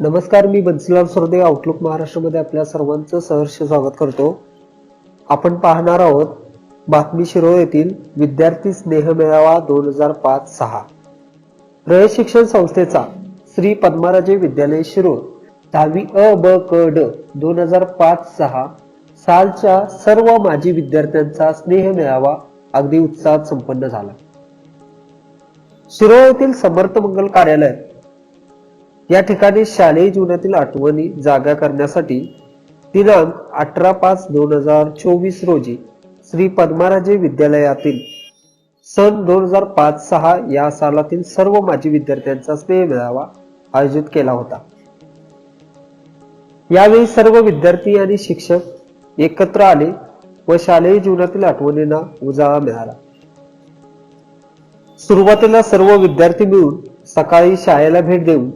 नमस्कार मी बन्सीलाल सुरदे आउटलुक महाराष्ट्रामध्ये आपल्या सर्वांचं सहर्ष स्वागत करतो. आपण पाहणार आहोत बातमी शिरोळ येथील विद्यार्थी स्नेह मेळावा दोन हजार पाच सहा. रय शिक्षण संस्थेचा श्री पद्माराजे विद्यालय शिरो दहावी अ ब क ड दोन हजार पाच सहा सालच्या सर्व माजी विद्यार्थ्यांचा स्नेह मेळावा अगदी उत्साहात संपन्न झाला. शिरोळ येथील समर्थ मंगल कार्यालयात या ठिकाणी शालेय जीवनातील आठवणी जागा करण्यासाठी दिनांक अठरा पाच दोन हजार चोवीस रोजी श्री पद्माराजे विद्यालयातील सन दोन हजार पाच सहा या सालातील सर्व माजी विद्यार्थ्यांचा स्नेह मेळावा आयोजित केला होता. यावेळी सर्व विद्यार्थी आणि शिक्षक एकत्र आले व शालेय जीवनातील आठवणींना उजाळा मिळाला. सुरुवातीला सर्व विद्यार्थी मिळून सकाळी शाळेला भेट देऊन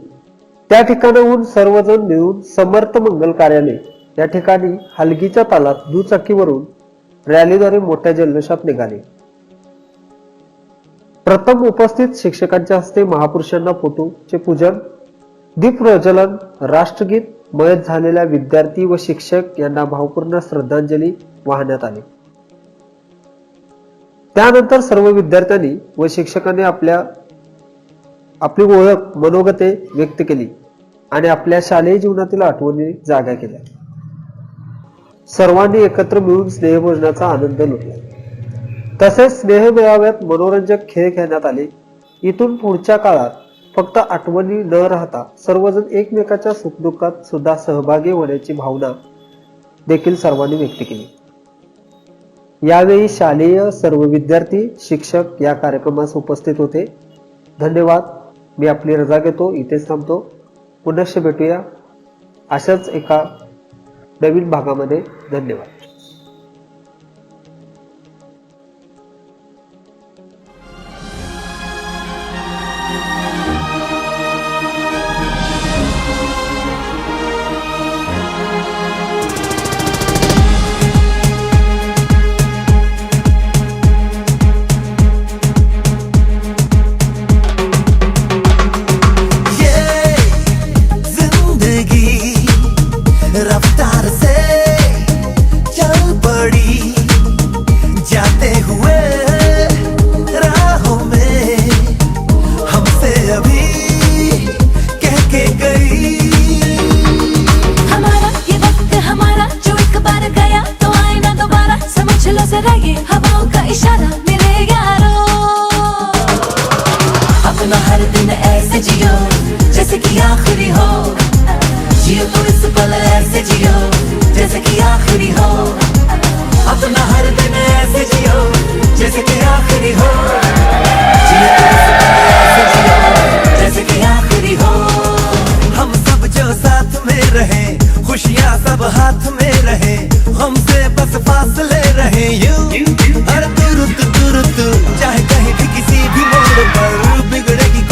त्या ठिकाणाहून सर्वजण मिळून समर्थ मंगल कार्यालय या ठिकाणी हलगीच्या तालात दुचाकीवरून रॅलीद्वारे मोठ्या जल्लोषात निघाले. प्रथम उपस्थित शिक्षकांच्या हस्ते महापुरुषांना फोटोचे पूजन दीपप्रज्वलन राष्ट्रगीत मयत झालेल्या विद्यार्थी व शिक्षक यांना भावपूर्ण श्रद्धांजली वाहण्यात आली. त्यानंतर सर्व विद्यार्थ्यांनी व शिक्षकांनी आपल्या आपली ओळख मनोगते व्यक्त केली आणि आपल्या शालेय जीवनातील आठवणी जागा केल्या. सर्वांनी एकत्र मिळून स्नेहभोजनाचा आनंद लुटला. तसेच स्नेह मेळाव्यात मनोरंजक खेळ खेळण्यात आले. इथून पुढच्या काळात फक्त आठवणी न राहता सर्वजण एकमेकाच्या सुखदुःखात सुद्धा सहभागी होण्याची भावना देखील सर्वांनी व्यक्त केली. यावेळी शालेय सर्व विद्यार्थी शिक्षक या कार्यक्रमास उपस्थित होते. धन्यवाद. मी आपली रजा घेतो इथेच थांबतो. पुनश्च भेटूया. अशाच एका नवीन भागामध्ये. धन्यवाद. ऐसे जियो, जैसे कि आखिरी हो। जियो तो इस पल ऐसे जियो, जैसे कि आखिरी हो। अपना हर दिन ऐसे जियो, जैसे कि आखिरी हो। तो हम सब जो साथ में रहे, खुशियाँ सब हाथ में रहे, हमसे बस रहे, यूँ। हर तुरुत तुरुत चाहे कहीं भी किसी भी मोड़ पर, बिगड़ेगी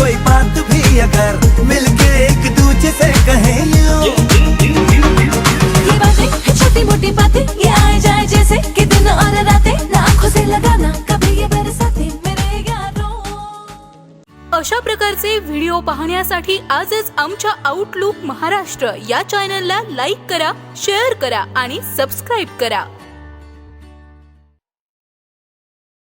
भी अगर मिलके एक दूजे से कहें ये बातें छोटी मोटी बातें ये आए जाए जैसे कि दिन और रातें। ना आंखों से लगाना कभी ये बरसाते मेरे यारों अशा प्रकारचे व्हिडिओ पाहण्यासाठी आजच आमच्या आउटलुक महाराष्ट्र या चॅनलला लाईक करा शेअर करा आणि सबस्क्राईब करा.